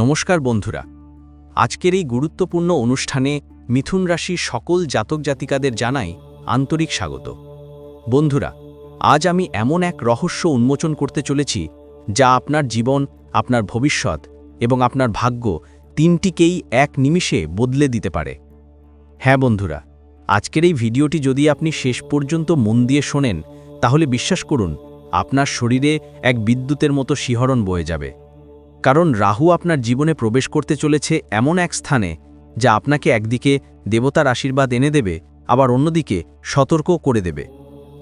নমস্কার বন্ধুরা। আজকের এই গুরুত্বপূর্ণ অনুষ্ঠানে মিথুন রাশির সকল জাতক জাতিকাদের জানাই আন্তরিক স্বাগত। বন্ধুরা, আজ আমি এমন এক রহস্য উন্মোচন করতে চলেছি, যা আপনার জীবন, আপনার ভবিষ্যৎ এবং আপনার ভাগ্য তিনটিকেই এক নিমিষে বদলে দিতে পারে। হ্যাঁ বন্ধুরা, আজকের এই ভিডিওটি যদি আপনি শেষ পর্যন্ত মন দিয়ে শোনেন, তাহলে বিশ্বাস করুন, আপনার শরীরে এক বিদ্যুতের মতো শিহরণ বয়ে যাবে। কারণ রাহু আপনার জীবনে প্রবেশ করতে চলেছে এমন এক স্থানে, যা আপনাকে একদিকে দেবতার আশীর্বাদ এনে দেবে, আবার অন্যদিকে সতর্কও করে দেবে।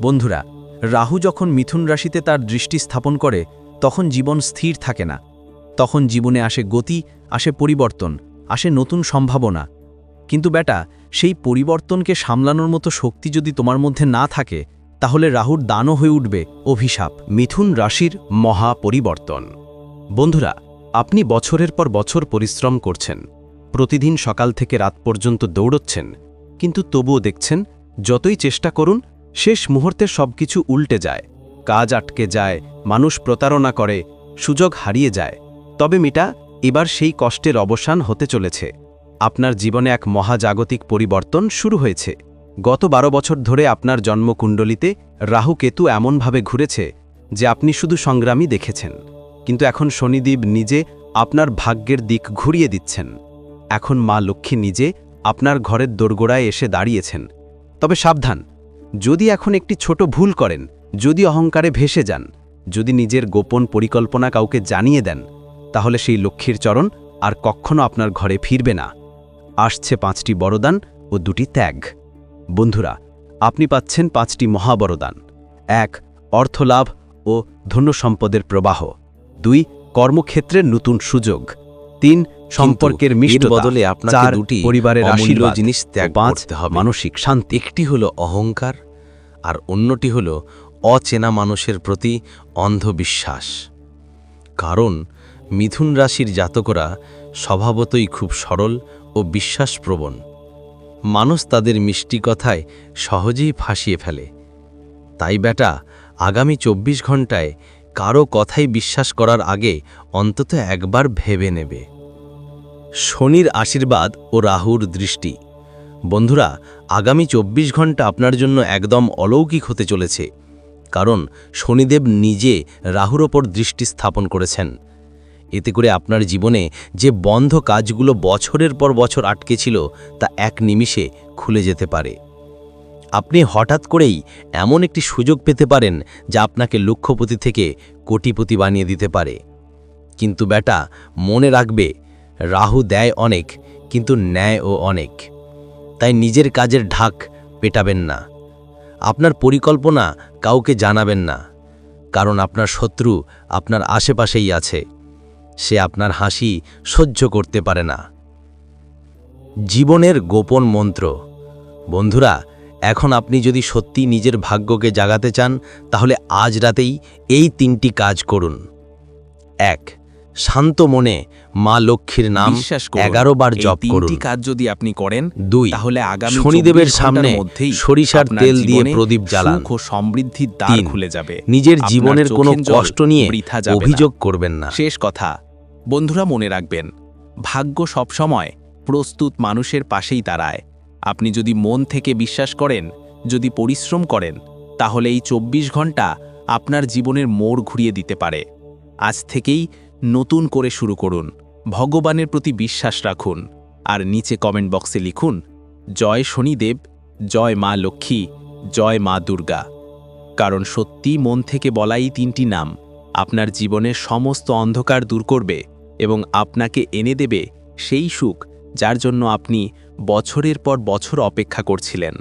বন্ধুরা, রাহু যখন মিথুন রাশিতে তার দৃষ্টি স্থাপন করে, তখন জীবন স্থির থাকে না। তখন জীবনে আসে গতি, আসে পরিবর্তন, আসে নতুন সম্ভাবনা। কিন্তু বেটা সেই পরিবর্তনকে সামলানোর মতো শক্তি যদি তোমার মধ্যে না থাকে, তাহলে রাহুর দানও হয়ে উঠবে, অভিশাপ, মিথুন রাশির মহা পরিবর্তন বন্ধুরা আপনি বছরের পর বছর পরিশ্রম করছেন। প্রতিদিন সকাল থেকে রাত পর্যন্ত দৌড়চ্ছেন। কিন্তু তবুও দেখছেন, যতই চেষ্টা করুন, শেষ মুহূর্তে সবকিছু উল্টে যায়। কাজ আটকে যায়, মানুষ প্রতারণা করে, সুযোগ হারিয়ে যায়। তবে মিটা, এবার সেই কষ্টের অবসান হতে চলেছে। আপনার জীবনে এক মহাজাগতিক পরিবর্তন শুরু হয়েছে। গত বারো বছর ধরে আপনার জন্মকুণ্ডলিতে রাহু কেতু এমনভাবে ঘুরেছে, যে আপনি শুধু সংগ্রামী দেখেছেন। কিন্তু এখন শনিদেব নিজে আপনার ভাগ্যের দিক ঘুরিয়ে দিচ্ছেন। এখন মা লক্ষ্মী নিজে আপনার ঘরের দোরগোড়ায় এসে দাঁড়িয়েছেন। তবে সাবধান, যদি এখন একটি ছোট ভুল করেন, যদি অহংকারে ভেসে যান, যদি নিজের গোপন পরিকল্পনা কাউকে জানিয়ে দেন, তাহলে সেই লক্ষ্মীর চরণ আর কখনো আপনার ঘরে ফিরবে না। আসছে পাঁচটি বরদান ও দুটি ত্যাগ। বন্ধুরা, আপনি পাচ্ছেন পাঁচটি মহাবরদান। এক, অর্থলাভ ও ধন্য সম্পদের প্রবাহ। দুই কর্মক্ষেত্রের নতুন সুযোগ। তিন সম্পর্কের মিষ্ট বদলে আপনাকে দুটি পরিবারের অমূল্য জিনিস ত্যাগ করতে হবে। মানসিক শান্তি। একটি হলো অহংকার আর অন্যটি হলো অচেনা মানুষের প্রতি অন্ধবিশ্বাস। কারণ মিথুন রাশির জাতকরা স্বভাবতই খুব সরল ও বিশ্বাসপ্রবণ। মানুষ তাদের মিষ্টি কথায় সহজেই ফাঁসিয়ে ফেলে। তাই বেটা আগামী চব্বিশ ঘন্টায় কারও কথাই বিশ্বাস করার আগে অন্তত একবার ভেবে নেবে। শনির আশীর্বাদ ও রাহুর দৃষ্টি। বন্ধুরা, আগামী চব্বিশ ঘণ্টা আপনার জন্য একদম অলৌকিক হতে চলেছে, কারণ শনিদেব নিজে রাহুর ওপর দৃষ্টি স্থাপন করেছেন। এতে করে আপনার জীবনে যে বন্ধ কাজগুলো বছরের পর বছর আটকে ছিল, তা এক নিমিষে খুলে যেতে পারে। আপনি হঠাৎ করেই এমন একটি সুযোগ পেতে পারেন যা আপনাকে লক্ষ্যপতি থেকে কোটিপতি বানিয়ে দিতে পারে। কিন্তু বেটা মনে রাখবে, রাহু দেয় অনেক, কিন্তু ন্যায়ও অনেক। তাই নিজের কাজের ঢাক পেটাবেন না। আপনার পরিকল্পনা কাউকে জানাবেন না। কারণ আপনার শত্রু আপনার আশেপাশেই আছে। সে আপনার হাসি সহ্য করতে পারে না। জীবনের গোপন মন্ত্র। বন্ধুরা এখন আপনি যদি সত্যি নিজের ভাগ্যকে জাগাতে চান তাহলে আজ রাতেই এই তিনটি কাজ করুন। এক শান্ত মনে মা লক্ষ্মীর নাম বিশ্বাস এগারো বার জপ করুন। কাজ যদি আপনি করেন দুই তাহলে আগামী শনিদেবের সামনে মধ্যেই সরিষার তেল দিয়ে প্রদীপ জ্বালান। ও সমৃদ্ধির দ্বার খুলে যাবে। নিজের জীবনের কোনো কষ্ট নিয়ে অভিযোগ করবেন না। শেষ কথা বন্ধুরা মনে রাখবেন ভাগ্য সবসময় প্রস্তুত মানুষের পাশেই দাঁড়ায়। আপনি যদি মন থেকে বিশ্বাস করেন, যদি পরিশ্রম করেন, তাহলে এই চব্বিশ ঘণ্টা আপনার জীবনের মোড় ঘুরিয়ে দিতে পারে। আজ থেকেই নতুন করে শুরু করুন। ভগবানের প্রতি বিশ্বাস রাখুন। আর নিচে কমেন্ট বক্সে লিখুন, জয় শনিদেব, জয় মা লক্ষ্মী, জয় মা দুর্গা। কারণ সত্যি মন থেকে বলাই তিনটি নাম আপনার জীবনের সমস্ত অন্ধকার দূর করবে এবং আপনাকে এনে দেবে সেই সুখ যার জন্য আপনি বছরের পর বছর অপেক্ষা করছিলেন।